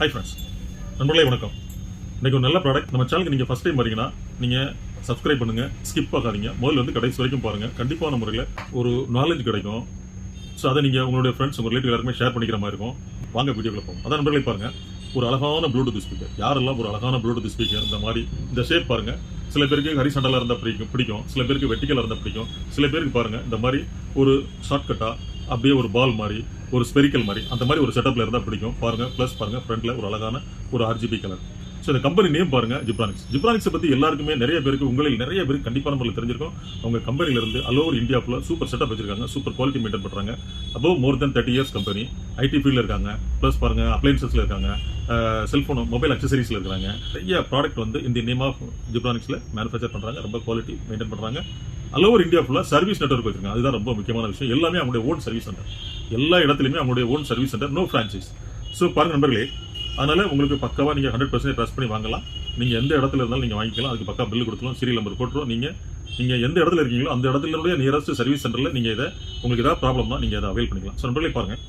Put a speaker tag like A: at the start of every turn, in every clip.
A: Hi friends நண்பர்களே வணக்கம். இன்றைக்கி ஒரு நல்ல ப்ராடக்ட் நம்ம சேனலுக்கு நீங்கள் ஃபஸ்ட் டைம் வரீங்கன்னா நீங்கள் சப்ஸ்கிரைப் பண்ணுங்கள் ஸ்கிப் ஆகாதீங்க. முதல்ல வந்து கடைசி வரைக்கும் பாருங்கள் கண்டிப்பான முறையில் ஒரு நாலேஜ் கிடைக்கும். ஸோ அதை நீங்கள் உங்களுடைய ஃப்ரெண்ட்ஸ் உங்கள் ரிலேட்டிவ் எல்லாருமே ஷேர் பண்ணிக்கிற மாதிரி இருக்கும். வாங்க வீடியோவில் போகும் அதான் நண்பர்களே பாருங்கள் ஒரு அழகான ப்ளூடூத் ஸ்பீக்கர் யாரெல்லாம் ஒரு அழகான ப்ளூடூத் ஸ்பீக்கர் இந்த மாதிரி இந்த ஷேப் பாருங்கள் சில பேருக்கு ஹரிசண்டலாக இருந்தால் பிடிக்கும் பிடிக்கும். சில பேருக்கு வெட்டிக்கலாக இருந்தால் பிடிக்கும். சில பேருக்கு பாருங்கள் இந்த மாதிரி ஒரு ஷார்ட்கட்டாக அப்படியே ஒரு பால் மாதிரி ஒரு ஸ்பெரிக்கல் மாதிரி. அந்த மாதிரி ஒரு செட்டப்ல இருந்தால் பிடிக்கும். பாருங்க ப்ளஸ் பாருங்க ஃப்ரண்ட்ல ஒரு அழகான ஒரு ஆர்ஜிபி கலர் ஸோ இந்த கம்பெனி நேம் பாருங்க ஜிப்ரானிக்ஸ் ஜிப்ரானிக்ஸை பற்றி எல்லாருக்குமே நிறைய பேருக்கு உங்களில் நிறைய பேருக்கு கண்டிப்பாக நம்மளுக்கு தெரிஞ்சிருக்கும். அவங்க கம்பெனில இருந்து ஓவர் இந்தியாவில் சூப்பர் செட்டப் வச்சிருக்காங்க சூப்பர் குவாலிட்டி மெயின்டைன் பண்ணுறாங்க above more then thirty years company IT ஃபீல்டில் இருக்காங்க. ப்ளஸ் பாருங்க அப்ளைன்சஸ்ல இருக்காங்க. செல்ஃபோன் மொபைல் அக்சசரிஸில் இருக்காங்க நிறைய ப்ராடக்ட் வந்து இந்த நேம் ஆஃப் ஜிப்ரானிக்ஸில் மேனுஃபேக்சர் பண்ணுறாங்க ரொம்ப குவாலிட்டி மெயின்டைன் பண்ணுறாங்க ஆல் ஓவர் இந்தியா ஃபுல்லாக சர்வீஸ் நெட்ஒர்க் வச்சிருக்காங்க. அதுதான் ரொம்ப முக்கியமான விஷயம். எல்லாமே அவங்களுடைய ஓன் சர்வீஸ் சென்டர் எல்லா இடத்துலையுமே அவங்களுடைய own service centre no franchise so பாருங்கள் நண்பர்களே அதனால் உங்களுக்கு பக்காவாக நீங்கள் ஹண்ட்ரட் பர்சன்ட் ட்ரஸ்ட் பண்ணி வாங்கலாம். நீங்கள் எந்த இடத்துல இருந்தாலும் நீங்கள் வாங்கிக்கலாம். அதுக்கு பக்கா பில் கொடுத்துரும் சீரியல் நம்பர் போட்டுரும். நீங்கள் நீங்கள் எந்த இடத்துல இருக்கீங்களோ அந்த இடத்துலனுடைய நியரஸ்ட் சர்வீஸ் சென்டரில் நீங்கள் இதை உங்களுக்கு ஏதாவது ப்ராப்ளம்னா நீங்கள் அதை அவைல் பண்ணிக்கலாம். ஸோ நண்பர்களே பாருங்கள்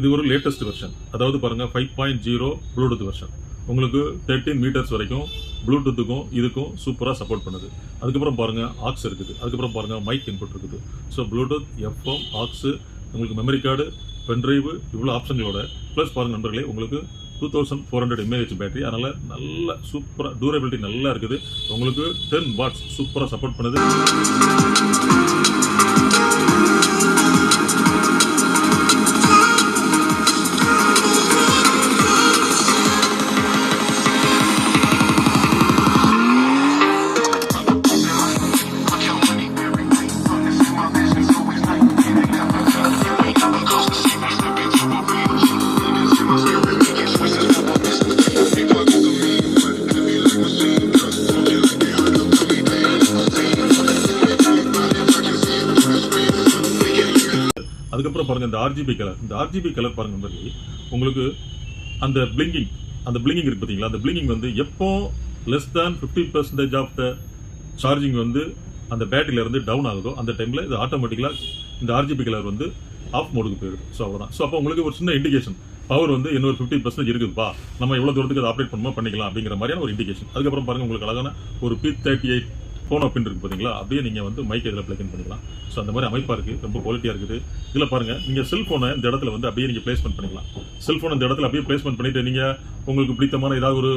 A: இது ஒரு லேட்டஸ்ட் வெர்ஷன் அதாவது பாருங்க five point zero Bluetooth version உங்களுக்கு தேர்ட்டின் மீட்டர்ஸ் வரைக்கும் ப்ளூடூத்துக்கும் இதுக்கும் சூப்பராக சப்போர்ட் பண்ணுது. அதுக்கப்புறம் பாருங்கள் ஆக்ஸ் இருக்குது. அதுக்கப்புறம் பாருங்கள் மைக் இன்புட் இருக்குது. ஸோ ப்ளூடூத் எஃப்எம் ஆக்ஸு உங்களுக்கு மெமரி கார்டு பென்ட்ரைவ் இவ்வளோ ஆப்ஷன்களோட ப்ளஸ் பாருங்கள் நண்பர்களே உங்களுக்கு two thousand four hundred mAh battery அதனால் நல்ல சூப்பராக டூரபிலிட்டி நல்லா இருக்குது. உங்களுக்கு டென் வாட்ஸ் சூப்பராக சப்போர்ட் பண்ணுது. அதுக்கப்புறம் பாருங்க இந்த ஆர்ஜிபி கலர் இந்த ஆர்ஜிபி கலர் பாருங்க நண்பர்களே உங்களுக்கு அந்த பிளிங்கிங் அந்த பிளிங்கிங் இருக்கு பார்த்தீங்களா அந்த பிளிங்கிங் வந்து எப்போ less than fifty percentage of the charging வந்து அந்த பேட்டரியில இருந்து டவுன் ஆகுதோ அந்த டைமில் இது ஆட்டோமேட்டிக்கலாக இந்த ஆர்ஜிபி கலர் வந்து ஆஃப் மோடுக்கு போயிடும் ஸோ அவ்வளோதான் ஸோ அப்போ உங்களுக்கு ஒரு சின்ன இண்டிகேஷன் பவர் வந்து இன்னொரு ஃபிஃப்டி பர்சன்டேஜ் இருக்குதுப்பா. நம்ம எவ்வளோ தூரத்துக்கு அதை ஆப்ரேட் பண்ணுமோ பண்ணிக்கலாம் அப்படிங்கிற மாதிரியான ஒரு இண்டிகேஷன் அதுக்கப்புறம் பாருங்க உங்களுக்கு அழகான ஒரு P thirty eight phone pin இருக்கு பார்த்தீங்களா அப்படியே நீங்கள் வந்து மைக் இதில் பிளக் பண்ணிக்கலாம். ஸோ அந்த மாதிரி அமைப்பாக இருக்குது ரொம்ப குவாலிட்டியாக இருக்குது. இதில் பாருங்க நீங்கள் செல்ஃபோனை இந்த இடத்துல வந்து அப்படியே நீங்கள் பிளேஸ்மெண்ட் பண்ணிக்கலாம். செல்ஃபோன் இந்த இடத்துல அப்படியே பிளேஸ்மெண்ட் பண்ணிட்டு நீங்கள் உங்களுக்கு பிடித்தமான ஏதாவது ஒரு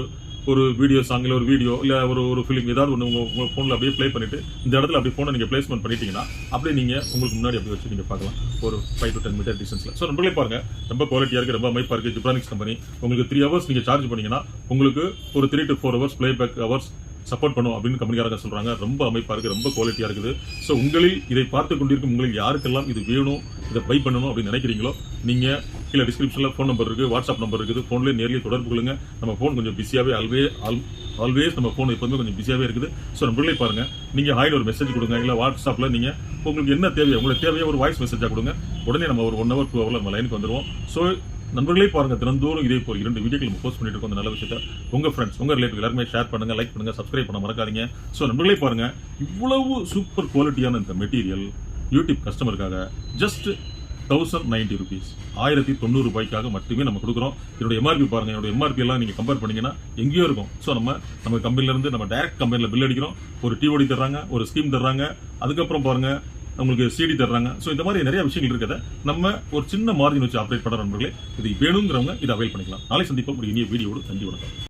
A: ஒரு வீடியோ சாங் இல்லை ஒரு வீடியோ இல்லை ஒரு ஒரு ஃபிலிம் ஏதாவது ஒன்று உங்கள் உங்கள் ஃபோனில் அப்படியே ப்ளே பண்ணிவிட்டு இந்த இடத்துல அப்படியே ஃபோனை நீங்கள் பிளேஸ்மெண்ட் பண்ணிட்டீங்கன்னா அப்படியே நீங்கள் உங்களுக்கு முன்னாடி அப்படியே வச்சு நீங்கள் பார்க்கலாம். ஒரு ஃபைவ் டு டென் மீட்டர் டிஸ்டன்ஸில் ஸோ நம்மளே பாருங்கள் ரொம்ப குவாலிட்டியாக இருக்குது ரொம்ப அமைப்பாக இருக்குது ஜிப்ரானிக்ஸ் கம்பெனி உங்களுக்கு த்ரீ ஹவர்ஸ் நீங்கள் சார்ஜ் பண்ணிங்கன்னா உங்களுக்கு ஒரு three to four hours play back hours support பண்ணும் அப்படின்னு கம்பெனிக்காரங்க சொல்றாங்க. ரொம்ப அமைப்பா இருக்கு ரொம்ப குவாலிட்டியா இருக்குது. ஸோ உங்களில் இதை பார்த்து கொண்டிருக்கும் உங்களில் யாருக்கெல்லாம் இது வேணும் இதை பை பண்ணணும் அப்படின்னு நினைக்கிறீங்களோ நீங்க கீழே டிஸ்கிரிப்ஷன்ல ஃபோன் நம்பர் இருக்கு வாட்ஸ்அப் நம்பர் இருக்குது. ஃபோன்லேயே நேர்லயே தொடர்பு கொள்ளுங்க. நம்ம ஃபோன் கொஞ்சம் பிஸியாவே ஆல்வே ஆல்வேஸ் நம்ம ஃபோன் எப்போதுமே கொஞ்சம் பிஸியாவே இருக்குது. ஸோ நம்மளே பாருங்க. நீங்க ஹாயில் ஒரு மெசேஜ் கொடுங்க இல்லை வாட்ஸ்அப்ல நீங்க உங்களுக்கு என்ன தேவையோ உங்களுக்கு தேவையோ ஒரு வாய்ஸ் மெசேஜாக கொடுங்க. உடனே நம்ம ஒரு ஒன் ஹவர் டூ ஹவர்ல நம்ம லைனுக்கு வந்துருவோம். ஸோ நண்பர்களே பாருங்கள் தினந்தோறும் இதே போல் இரண்டு வீடியோக்கள் நம்ம போஸ்ட் பண்ணிட்டு இருக்கோம். அந்த நல்ல விஷயத்தை உங்க ஃப்ரெண்ட்ஸ் உங்கள் ரிலேட்டிவ் எல்லாருமே ஷேர் பண்ணுங்கள் லைக் பண்ணுங்கள் சப்ஸ்கிரைப் பண்ண மறக்காதீங்க. ஸோ நண்பர்களே பாருங்கள் இவ்வளவு சூப்பர் குவாலிட்டியான இந்த மெட்டீரியல் யூடியூப் கஸ்டமருக்காக ஜஸ்ட் தௌசண்ட் நைன்டி ருபீஸ் ஆயிரத்தி தொண்ணூறு ரூபாய்க்காக மட்டுமே நம்ம கொடுக்குறோம். என்னோட எம்ஆர்பி பாருங்க என்னோட எம்ஆர்பி எல்லாம் நீங்கள் கம்பேர் பண்ணீங்கன்னா எங்கேயோ இருக்கும். ஸோ நம்ம நம்ம கம்பெனிலேருந்து நம்ம டைரக்ட் கம்பெனியில் பில் அடிக்கிறோம். ஒரு டிஓடி தர்றாங்க ஒரு ஸ்கீம் தர்றாங்க. அதுக்கப்புறம் பாருங்கள் உங்களுக்கு சிடி தர்றாங்க. ஸோ இந்த மாதிரி நிறைய விஷயங்கள் இருக்கிறத நம்ம ஒரு சின்ன மார்ஜின் வச்சு ஆப்ரேட் பண்ற நண்பர்களே இது வேணுங்கிறவங்க இதை அவைல் பண்ணிக்கலாம். நாளை சந்திப்போம். ஒரு இனிய வீடியோடு நன்றி வணக்கம்.